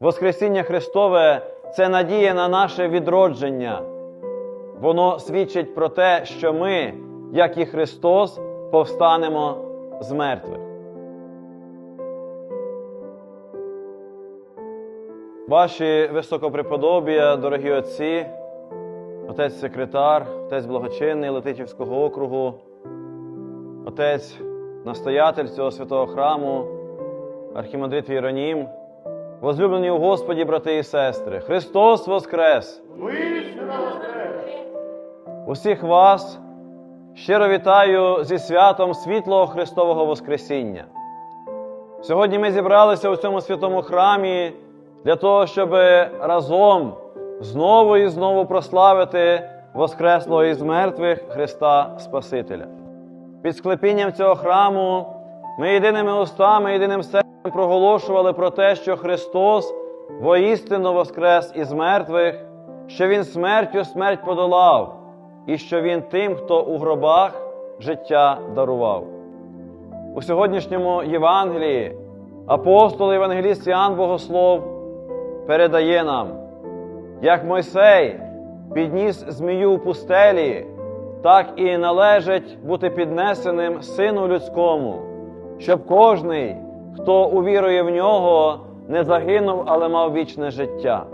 Воскресіння Христове це надія на наше відродження. Воно свідчить про те, що ми, як і Христос, повстанемо з мертвих. Ваші високопреподобія, дорогі отці, отець секретар, отець благочинний Летичівського округу, отець настоятель цього святого храму, архімандрит Іронім, возлюблені у Господі, брати і сестри, Христос Воскрес! Усіх вас щиро вітаю зі святом світлого Христового Воскресіння. Сьогодні ми зібралися у цьому святому храмі для того, щоб разом знову і знову прославити Воскреслого із мертвих Христа Спасителя. Під склепінням цього храму ми єдиними устами, єдиним серцем проголошували про те, що Христос воістину воскрес із мертвих, що Він смертю смерть подолав, і що Він тим, хто у гробах життя дарував. У сьогоднішньому Євангелії апостол Євангеліст Іоанн Богослов передає нам, як Мойсей підніс змію у пустелі, так і належить бути піднесеним Сину людському, щоб кожний, хто увірує в нього, не загинув, але мав вічне життя.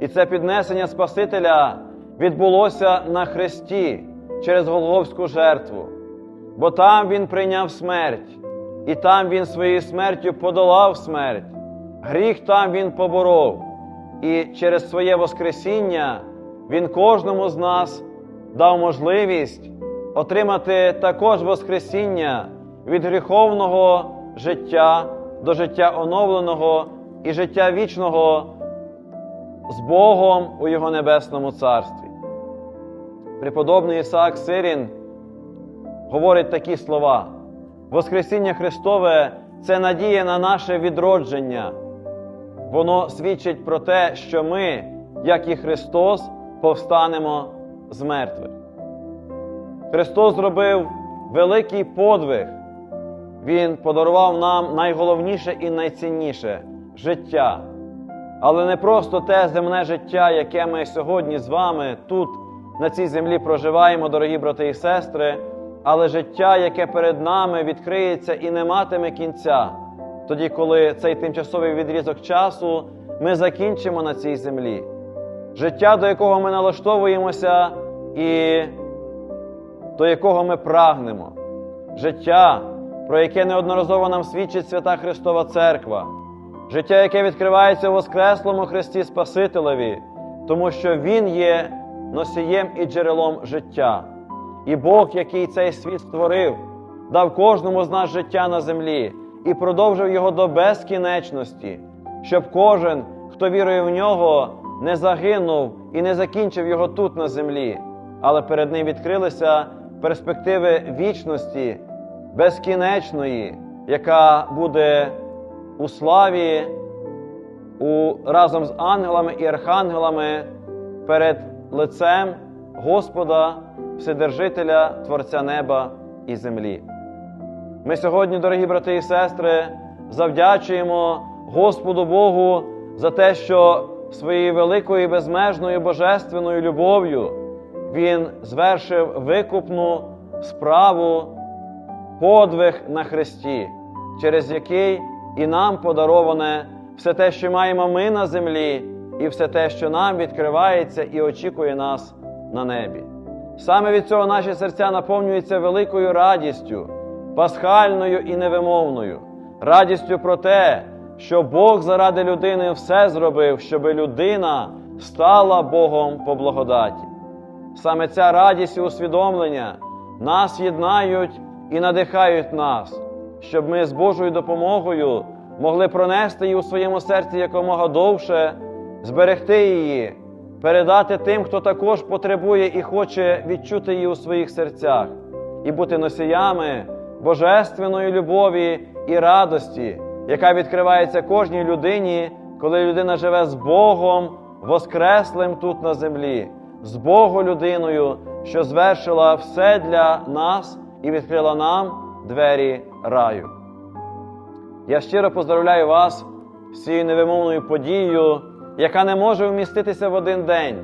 І це піднесення Спасителя відбулося на хресті через Голговську жертву, бо там Він прийняв смерть, і там Він своєю смертю подолав смерть, гріх там Він поборов, і через своє Воскресіння Він кожному з нас дав можливість отримати також Воскресіння від гріховного життя до життя оновленого і життя вічного з Богом у Його небесному царстві. Преподобний Ісаак Сирін говорить такі слова: Воскресіння Христове це надія на наше відродження. Воно свідчить про те, що ми, як і Христос, повстанемо з мертвих. Христос зробив великий подвиг. Він подарував нам найголовніше і найцінніше життя. Але не просто те земне життя, яке ми сьогодні з вами тут, на цій землі, проживаємо, дорогі брати і сестри, але життя, яке перед нами відкриється і не матиме кінця, тоді, коли цей тимчасовий відрізок часу ми закінчимо на цій землі. Життя, до якого ми налаштовуємося і до якого ми прагнемо. Життя, про яке неодноразово нам свідчить Свята Христова Церква, життя, яке відкривається у Воскреслому Христі Спасителеві, тому що Він є носієм і джерелом життя. І Бог, який цей світ створив, дав кожному з нас життя на землі і продовжив його до безкінечності, щоб кожен, хто вірує в нього, не загинув і не закінчив його тут на землі, але перед ним відкрилися перспективи вічності, безкінечної, яка буде у славі у, разом з ангелами і архангелами перед лицем Господа, Вседержителя, Творця неба і землі. Ми сьогодні, дорогі брати і сестри, завдячуємо Господу Богу за те, що своєю великою безмежною божественною любов'ю Він звершив викупну справу, подвиг на Христі, через який і нам подароване все те, що маємо ми на землі, і все те, що нам відкривається і очікує нас на небі. Саме від цього наші серця наповнюються великою радістю, пасхальною і невимовною, радістю про те, що Бог заради людини все зробив, щоби людина стала Богом по благодаті. Саме ця радість і усвідомлення нас єднають і надихають нас, щоб ми з Божою допомогою могли пронести її у своєму серці якомога довше, зберегти її, передати тим, хто також потребує і хоче відчути її у своїх серцях, і бути носіями божественної любові і радості, яка відкривається кожній людині, коли людина живе з Богом, воскреслим тут на землі, з Богом людиною, що звершила все для нас і відкрила нам двері раю. Я щиро поздравляю вас з цією невимовною подією, яка не може вміститися в один день,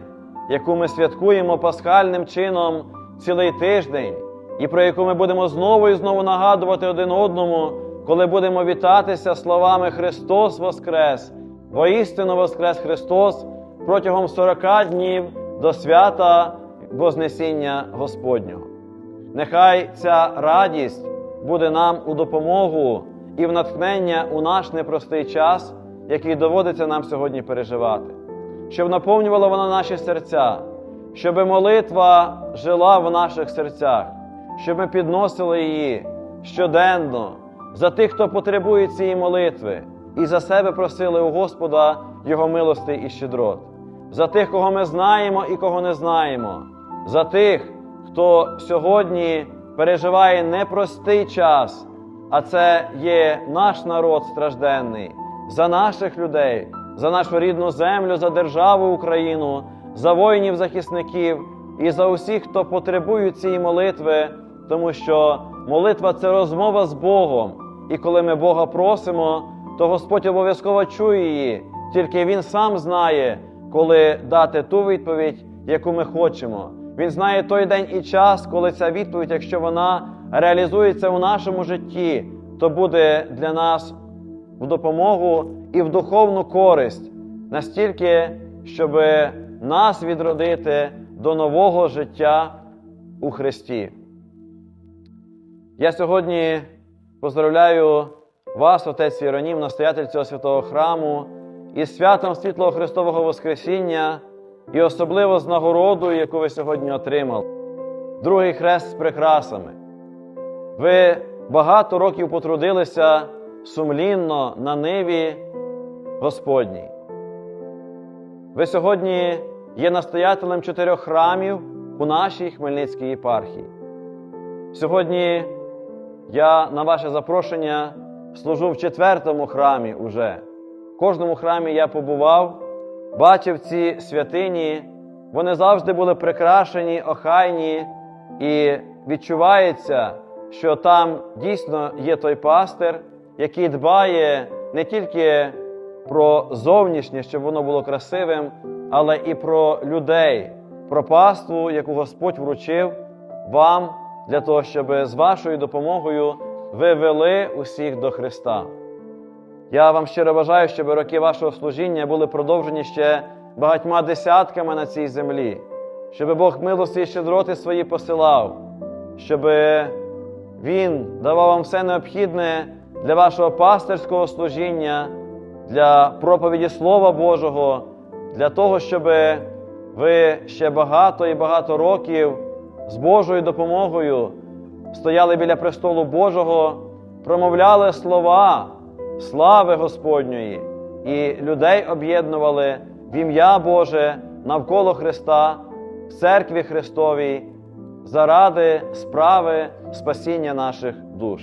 яку ми святкуємо пасхальним чином цілий тиждень, і про яку ми будемо знову і знову нагадувати один одному, коли будемо вітатися словами Христос Воскрес, воістину Воскрес Христос протягом 40 днів до свята Вознесіння Господнього. Нехай ця радість буде нам у допомогу і в натхнення у наш непростий час, який доводиться нам сьогодні переживати, щоб наповнювала вона наші серця, щоб молитва жила в наших серцях, щоб ми підносили її щоденно за тих, хто потребує цієї молитви, і за себе просили у Господа Його милости і щедрот, за тих, кого ми знаємо і кого не знаємо, за тих, хто сьогодні переживає непростий час, а це є наш народ стражденний, за наших людей, за нашу рідну землю, за державу Україну, за воїнів-захисників і за усіх, хто потребує цієї молитви, тому що молитва це розмова з Богом. І коли ми Бога просимо, то Господь обов'язково чує її, тільки Він сам знає, коли дати ту відповідь, яку ми хочемо. Він знає той день і час, коли ця відповідь, якщо вона реалізується у нашому житті, то буде для нас в допомогу і в духовну користь, настільки, щоб нас відродити до нового життя у Христі. Я сьогодні поздравляю вас, отець Іронім, настоятель цього святого храму, із святом світлого Христового Воскресіння і особливо з нагородою, яку ви сьогодні отримали. Другий хрест з прикрасами. Ви багато років потрудилися сумлінно на ниві Господній. Ви сьогодні є настоятелем чотирьох храмів у нашій Хмельницькій єпархії. Сьогодні я на ваше запрошення служу в четвертому храмі уже. В кожному храмі я побував, бачив ці святині, вони завжди були прикрашені, охайні, і відчувається, що там дійсно є той пастир, який дбає не тільки про зовнішнє, щоб воно було красивим, але і про людей, про паству, яку Господь вручив вам для того, щоб з вашою допомогою ви вели усіх до Христа. Я вам щиро бажаю, щоб роки вашого служіння були продовжені ще багатьма десятками на цій землі, щоб Бог милості і щедроти свої посилав, щоб Він давав вам все необхідне для вашого пастирського служіння, для проповіді Слова Божого, для того, щоб ви ще багато і багато років з Божою допомогою стояли біля престолу Божого, промовляли слова слави Господньої і людей об'єднували в ім'я Боже навколо Христа, в церкві Христовій заради справи спасіння наших душ.